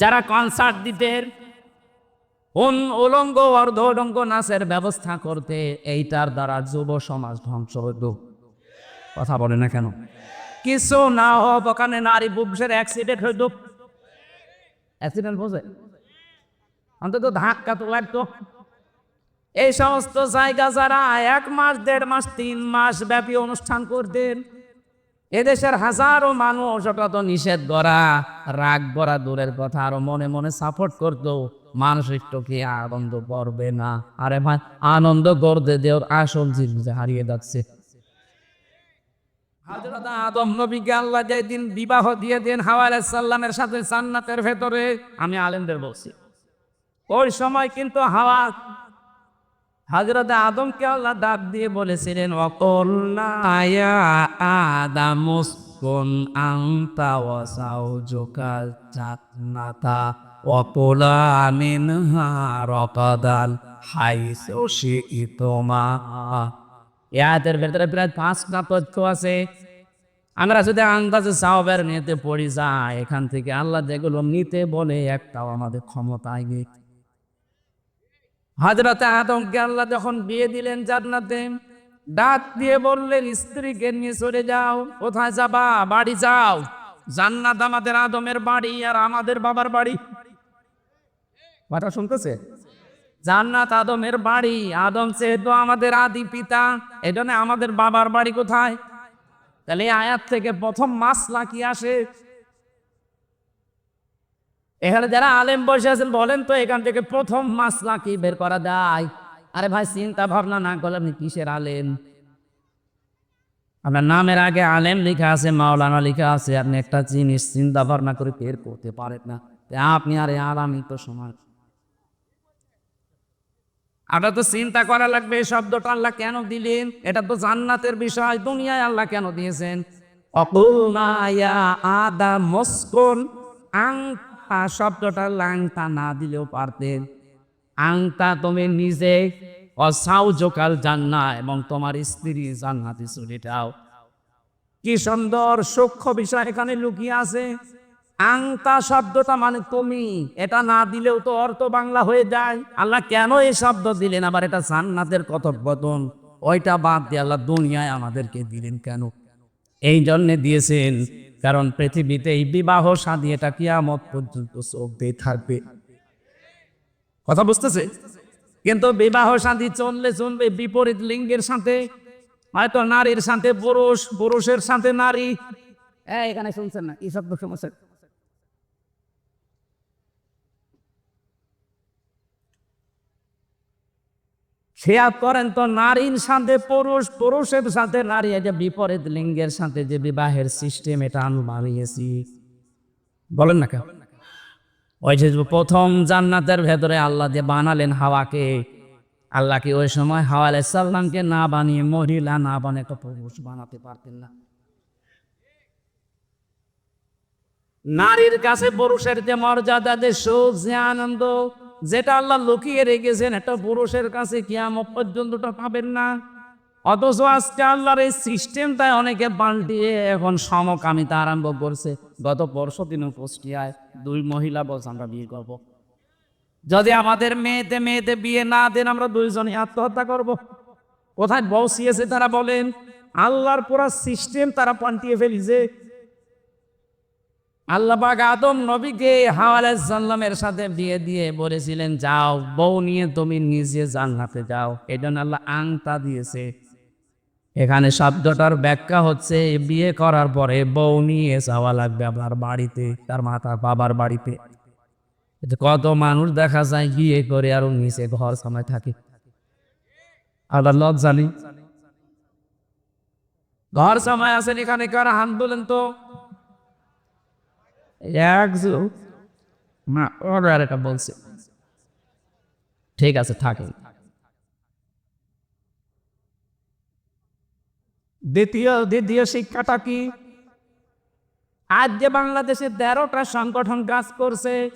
যারা কনসার্ট দিতেন উন উলঙ্গ অর্ধ উলঙ্গ নাচের ব্যবস্থা করতে, এইটার দ্বারা যুব সমাজ ধ্বংস হতো কথা বলে না কেন? কিছু না হোক ওখানে নারী পুরুষের অ্যাক্সিডেন্ট হইতো অ্যাক্সিডেন্ট বোঝে অন্তত ধাক্কা তো লাগতো। এই সমস্ত জায়গা যারা এক মাস, দেড় মাস, তিন মাস ব্যাপী অনুষ্ঠান করতেন এদেশের হাজারো মানুষ ওটা তো নিষেধ করা, রাগ করা দূরের কথা, আরও মনে মনে সাপোর্ট করতো। মানুষ একটু কি আনন্দ করবে না? আরে ভাই, আনন্দ করতে দেওয়ার আসল জিনিস হারিয়ে যাচ্ছে। আদম নবীকে আল্লাহ যেদিন বিবাহ দিয়ে দেন, হাওয়া আলাইহিস সালামের সাথে জান্নাতের ভেতরে, আমি আলেমদের বলছি। ওই সময় কিন্তু হাওয়া হজরত আদমকে আল্লাহ ডাক দিয়ে বলেছিলেন রকাদান, হাইসু শিইতুমা এই আয়াতের ভেতরে তথ্য আছে। আমরা যদি আন্দাজে সাহবের নিতে পড়ি যাই এখান থেকে আল্লাহ যেগুলো নিতে বলে, একটাও আমাদের ক্ষমতায় নেই। হাজরাতে আদমকে আল্লাহ যখন বিয়ে দিলেন জান্নাতে, ডাক দিয়ে বললেন, স্ত্রীকে নিয়ে চলে যাও, কোথায় যাবা? বাড়ি যাও। জান্নাত আমাদের আদমের বাড়ি আর আমাদের বাবার বাড়ি। কথা শুনতেছে? জান্নাত আদমের বাড়ি। আদম যেহেতু আমাদের আদি পিতা, এজন্য আমাদের বাবার বাড়ি কোথায়? তাহলে আয়াত থেকে প্রথম মাস লাকি আসে। এখানে যারা আলেম বসে আছেন, বলেন তো, এখান থেকে প্রথম মাসলা কি বের করা যায়? আরে ভাই, চিন্তা ভাবনা না করলে আপনি কিসের আলেম? আপনার নামের আগে আলেম লেখা আছে, মাওলানা লেখা আছে, আপনি একটা জিনিস চিন্তা ভাবনা করে বের করতে পারেন না। আপনি আর আলামই তো সমান। আপনার তো চিন্তা করা লাগবে, এই শব্দটা আল্লাহ কেন দিলেন? এটা তো জান্নাতের বিষয়, দুনিয়ায় আল্লাহ কেন দিয়েছেন? অকুলনা ইয়া আদা মস্কন আ শব্দটা লাংটা না দিলেও পারতেন আংটা তুমি নিজে অসাউ জোকাল জান্না এবং তোমার স্ত্রী জান্নাতে চলে কি সুন্দর সূক্ষ্ম বিষয় এখানে লুকিয়ে আছে। আংতা শব্দটা মানে তুমি, এটা না দিলেও তো অর্থ বাংলা হয়ে যায়। আল্লাহ কেন এই শব্দ দিলেন? আবার এটা জান্নাতের কথোপকথন। ওইটা বাদ দিয়ে আল্লাহ দুনিয়ায় আমাদেরকে দিলেন কেন? এই জন্যে দিয়েছেন কারণ পৃথিবীতে এই বিবাহ সাদী, এটা কিয়ামত পর্যন্ত চলতেই থাকবে। কথা বুঝতেছে? কিন্তু বিবাহ সাদী চললে চলবে বিপরীত লিঙ্গের সাথে, হয়তো নারীর সাথে পুরুষ, পুরুষের সাথে নারী। এখানে শুনছেন না, এই শব্দ সমস্যা। খেয়াল করেন তো নারীর সাথে, পুরুষ, পুরুষের সাথে, নারী যে বিপরীত লিঙ্গের সাথে যে বিবাহের সিস্টেম এটা আমি বানিয়েছি বলেন না কেন? ওই যে প্রথম জান্নাতের ভেতরে আল্লাহ যে বানালেন হাওয়াকে, আল্লাহ কি ওই সময় হাওয়া আলাইসাল্লামকে না বানিয়ে মহিলা না বানিয়ে একটা পুরুষ বানাতে পারতেন না? নারীর কাছে পুরুষের যে মর্যাদা, যে সুখ, যে আনন্দ যেটা আল্লাহ লুকিয়ে রেখেছেন, একটা পুরুষের কাছে কিয়ামত পর্যন্তটা পাবেন না। অথচ আজকে আল্লাহর এই সিস্টেমটাই অনেকে পাল্টিয়ে এখন সমকামিতা আরম্ভ করছে। গত পরশু দিন কুষ্টিয়ায় দুই মহিলা বলছে আমরা বিয়ে করব। যদি আমাদের মেয়েতে মেয়েতে বিয়ে না দেন, আমরা দুইজনে আত্মহত্যা করব। কোথায় বসিয়েছে তারা বলেন, আল্লাহর পুরা সিস্টেম তারা পাল্টিয়ে ফেলিছে। আল্লাহ পাক আদম নবীকে হাওয়ালাইহিস সাল্লামের সাথে বিয়ে দিয়ে বলেছিলেন, যাও, বউ নিয়ে তুমি নিজে জান্নাতে যাও। এই জন্য আল্লাহ আংটা দিয়েছে। এখানে শব্দটার ব্যাখ্যা হচ্ছে, বিয়ে করার পরে বউ নিয়ে যাওয়া লাগবে আপনার বাড়িতে, তার মাতার বাবার বাড়িতে। কত মানুষ দেখা যায় বিয়ে করে আরও নিচে ঘর সময় থাকে। আল্লাহ লজ্জা নেই। ঘর সময় আছেন এখানে কার হাত বলেন তো? বলছে ঠিক আছে থাকে দ্বিতীয় দ্বিতীয় শিক্ষাটা কি? আজ যে বাংলাদেশে তেরোটা সংগঠন কাজ করছে।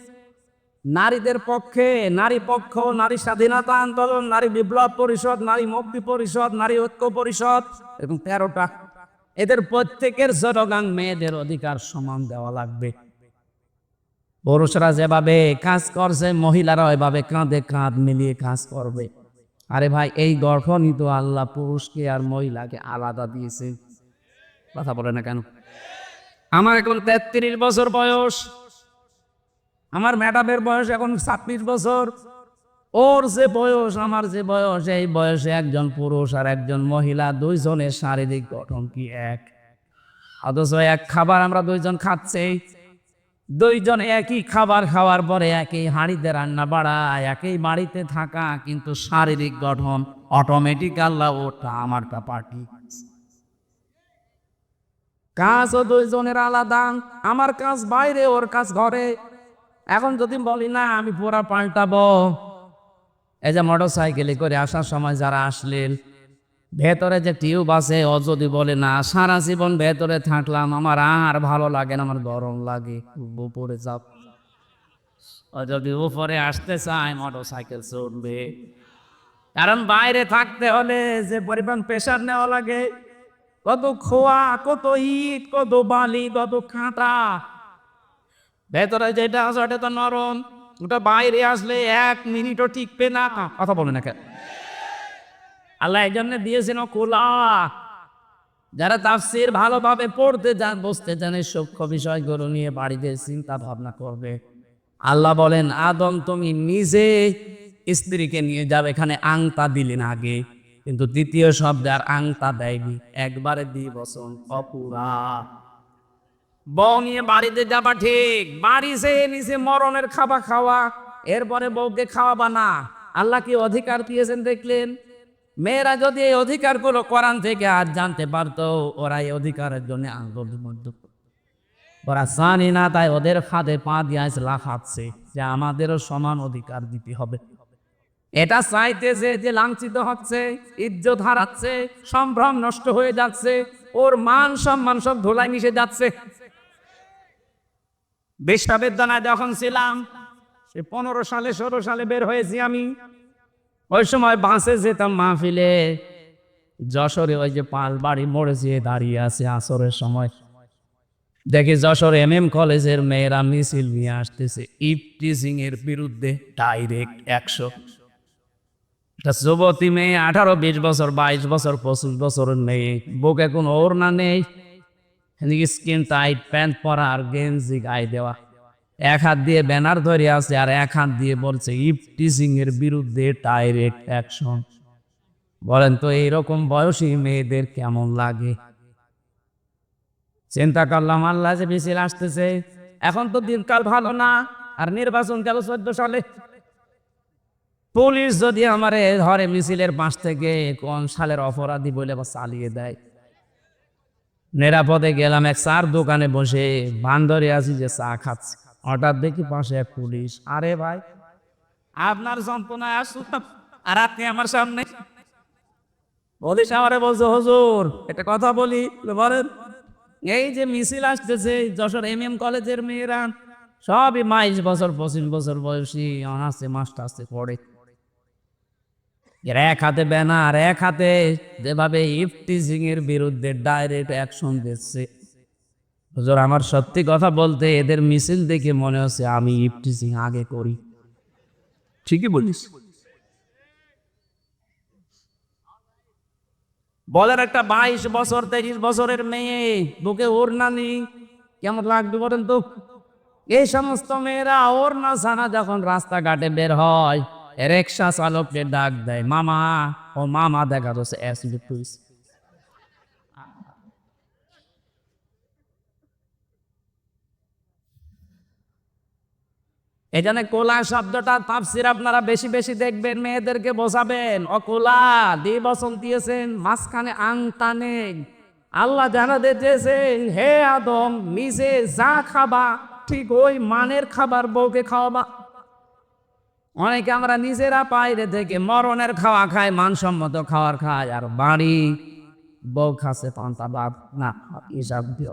নারীদের পক্ষে, নারী পক্ষ, নারী স্বাধীনতা আন্দোলন, নারী বিপ্লব পরিষদ, নারী মুক্তি পরিষদ, নারী ঐক্য পরিষদ, এবং তেরোটা। এদের প্রত্যেকের জনগান মেয়েদের অধিকার সমান দেওয়া লাগবে। পুরুষরা যেভাবে কাজ করছে মহিলারা ওইভাবে কাঁধে কাঁধ মিলিয়ে কাজ করবে। আরে ভাই, এই গঠনই তো আল্লাহ পুরুষকে আর মহিলাকে আলাদা দিয়েছে। কথা বলে না কেন? আমার এখন তেত্রিশ বছর বয়স। আমার ম্যাডামের বয়স এখন ছাব্বিশ বছর। ওর যে বয়স, আমার যে বয়স, এই বয়সে একজন পুরুষ আর একজন মহিলা দুইজনের শারীরিক গঠন কি এক? অথচ এক খাবার আমরা দুইজন খাচ্ছি। দুইজন একই খাবার খাওয়ার পরে একই হাঁড়িতে রান্না বাড়ায়, একই বাড়িতে থাকা, কিন্তু শারীরিক গঠন অটোমেটিক আল্লাহ, ওটা আমারটা পার্টি কাজও দুইজনের আলাদা, আমার কাজ বাইরে, ওর কাজ ঘরে। এখন যদি বলি, না, আমি পুরা পাল্টাবো। এই যে মোটর সাইকেলে করে আসার সময় যারা আসলেন ভেতরে যে টিউব আছে, ও যদি বলে, না, সারা জীবন ভেতরে থাকলাম, আমার আর ভালো লাগে না, আমার গরম লাগে উপরে যাব ও যদি উপরে আসতে চায় মোটর সাইকেল চড়বে কারণ বাইরে থাকতে হলে যে পরিমাণ প্রেশার নেওয়া লাগে, কত খোয়া, কত ইট, কত বালি, কত কাঁটা। ভেতরে যেটা আছে, ওটা তো নরম, ওটা বাইরে আসলে এক মিনিটও টিকবে না। কথা বলে না কেন আল্লাহ এই জন্য দিয়েছেন খোলা যারা তাফসির ভালোভাবে পড়তে যান বসতে জানে সূক্ষ্ম বিষয়গুলো নিয়ে বাড়িতে চিন্তা ভাবনা করবে। আল্লাহ বলেন, আদম, তুমি নিজে স্ত্রীকে নিয়ে যাবে এখানে আংতা দিলেন আগে, কিন্তু দ্বিতীয় শব্দে আর আংতা দেয়নি, একবারে দুই বছর, অপুরা। বউ নিয়ে বাড়িতে যাবা ঠিক, বাড়ি সে নিচে মরণের খাবা খাওয়া, এরপরে বউকে খাওয়াবা না। আল্লাহ কি অধিকার দিয়েছেন দেখলেন? মেয়েরা যদি এই অধিকারগুলো কোরআন থেকে আর জানতে পারতো, ওরা এই অধিকারের জন্য আন্দোলন ওরা জানি না, তাই ওদের খাদে পা দিয়ে লাফাচ্ছে যে আমাদেরও সমান অধিকার দিতে হবে। এটা চাইতেছে যে লাঞ্ছিত হচ্ছে, ইজ্জত হারাচ্ছে, সম্ভ্রম নষ্ট হয়ে যাচ্ছে, ওর মান সম্মান সব ধুলাই মিশে যাচ্ছে। বিশ্ববিদ্যালয়ে যখন ছিলাম, সে পনেরো সালে, ষোলো সালে বের হয়েছি আমি। ওই সময় বাসে যেতাম মাহফিলে। যশোরে ওই যে পাঁচ বাড়ি মোড়ে যেয়ে দাঁড়িয়ে আছে আসরের সময়। দেখি যশোর এম এম কলেজের মেয়েরা মিছিল নিয়ে আসতেছে ইফটিজিং এর বিরুদ্ধে ডাইরেক্ট একশো। যুবতী মেয়ে, আঠারো, বিশ বছর, বাইশ বছর, পঁচিশ বছরের মেয়ে। বুকে কোনো না নেই। স্কিন টাইট, প্যান্ট পরা আর গেঞ্জি গায়ে দেওয়া। এক হাত দিয়ে ব্যানার ধরে আছে আর এক হাত দিয়ে বলছে ইফটিজিং এর বিরুদ্ধে ডাইরেক্ট অ্যাকশন বলেন, তো এইরকম বয়সী মেয়েদের কেমন লাগে? চিন্তা করলাম, আল্লাহ যে মিছিল আসতেছে, এখন তো দিনকাল ভালো না, আর নির্বাচন গেল চোদ্দ সালে। পুলিশ যদি আমার ধরে মিছিলের পাশ থেকে, কোন সালের অপরাধী বলে আবার চালিয়ে দেয়? নিরাপদে গেলাম, এক চার দোকানে বসে বান্দরে আছি যে চা খাচ্ছি। হঠাৎ দেখি পাশে এক পুলিশ। আরে ভাই, আপনার যন্ত্রণায় আসুন আর আপনি আমার সামনে। পুলিশ আমারে বলছে, হজুর, একটা কথা বলি বলেন, এই যে মিছিল আসতেছে যশোর এম এম কলেজের মেয়েরা, সবই বাইশ বছর, পঁচিশ বছর বয়সী, অনার্সে, মাস্টার্সে পড়ে। এক হাতে ব্যানার, এক হাতে যেভাবে ইফটিজিং এর বিরুদ্ধে ডাইরেক্ট অ্যাকশন দিচ্ছে। হুজুর আমার সত্যি কথা বলতে এদের মিছিল দেখে মনে হচ্ছে আমি ইফটিজিং আগে করি। ঠিকই বলিস। বলেন একটা বাইশ বছর তেইশ বছরের মেয়ে বুকে ওর নানি কেমন লাগবে বলেন তো? এই সমস্ত মেয়েরা ওর না জানা যখন রাস্তাঘাটে বের হয় রিক্সা চালককে ডাক দেয় মামা ও মামা দেখা যাচ্ছে অ্যাসিড পুলিশ জন্য কোলা শব্দটা তাফসির আপনারা বেশি বেশি দেখবেন, মেয়েদেরকে বোঝাবেন। অকোলা, দি বসন দিয়েছেন, মাঝখানে আংটা নেই আল্লাহ জানা দিয়েছেন, হে আদম, নিজে যা খাবা, ঠিক ওই মানের খাবার বউকে খাওয়াবা। অনেকে আমরা নিজেরা বাইরে থেকে মরণের খাওয়া খায় মানসম্মত খাওয়ার খায় আর বাড়ি বউ খাচ্ছে, পান্তা বাপ না, হিসাব দিয়ে